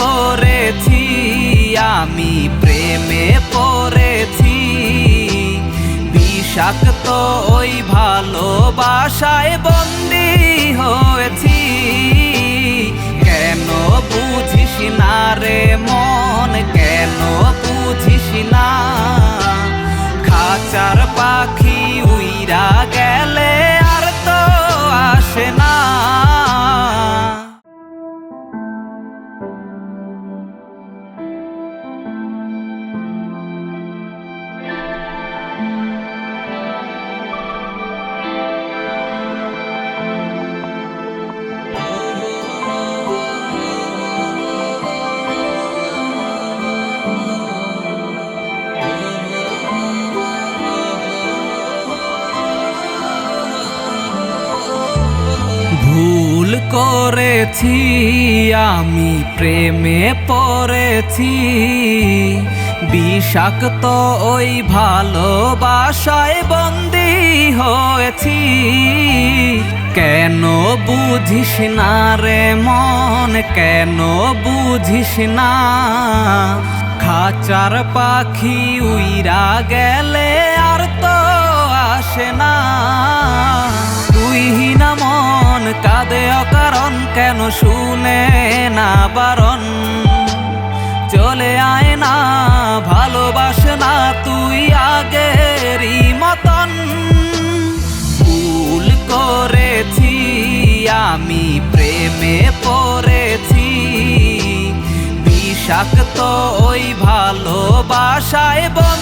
করেছি আমি প্রেমে পড়েছি। বিষাক্ত ওই ভালোবাসায় বন্দি হয়েছি। কেন বুঝিস করেছি, আমি প্রেমে পড়েছি। বিষাক্ত ওই ভালোবাসায় বন্দি হয়েছি। কেন বুঝিস না রে মন, কেন বুঝিস না? খাচার পাখি উইরা গেলে আর তো আসে না। তুই না মন কেন শুনে না বারণ? চলে আয় না, ভালোবাসে না তুই আগেরই মতন। ভুল করেছি, আমি প্রেমে পড়েছি। বিষাক্ত ওই ভালোবাসায় বন্দি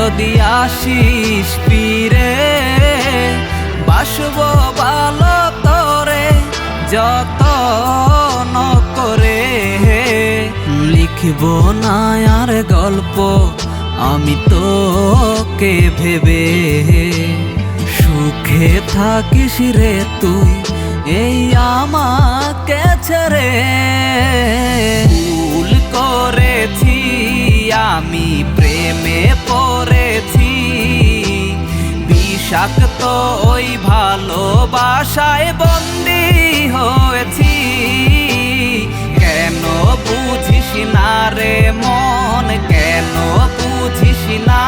যদি আসিস ফিরে বাসব ভালো তোরে, যতন করে। লিখব না আর গল্প, আমি তোকে ভেবে। সুখে থাকিস রে তুই, এই আমাকে ছেড়ে। বিষাক্ত ওই ভালোবাসায় বন্দি হয়েছি। কেন বুঝিস না রে মন, কেন বুঝিস না?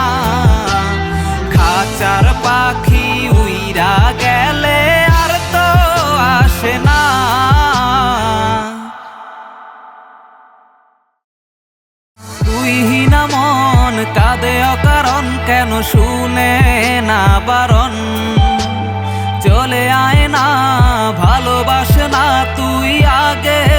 খাঁচার পাখি উইরা গেলে আর তো আসে না। তুই না মন, কাঁদে কেন শুনে না বারণ? চলে আয় না ভালোবাসে না তুই আগেরই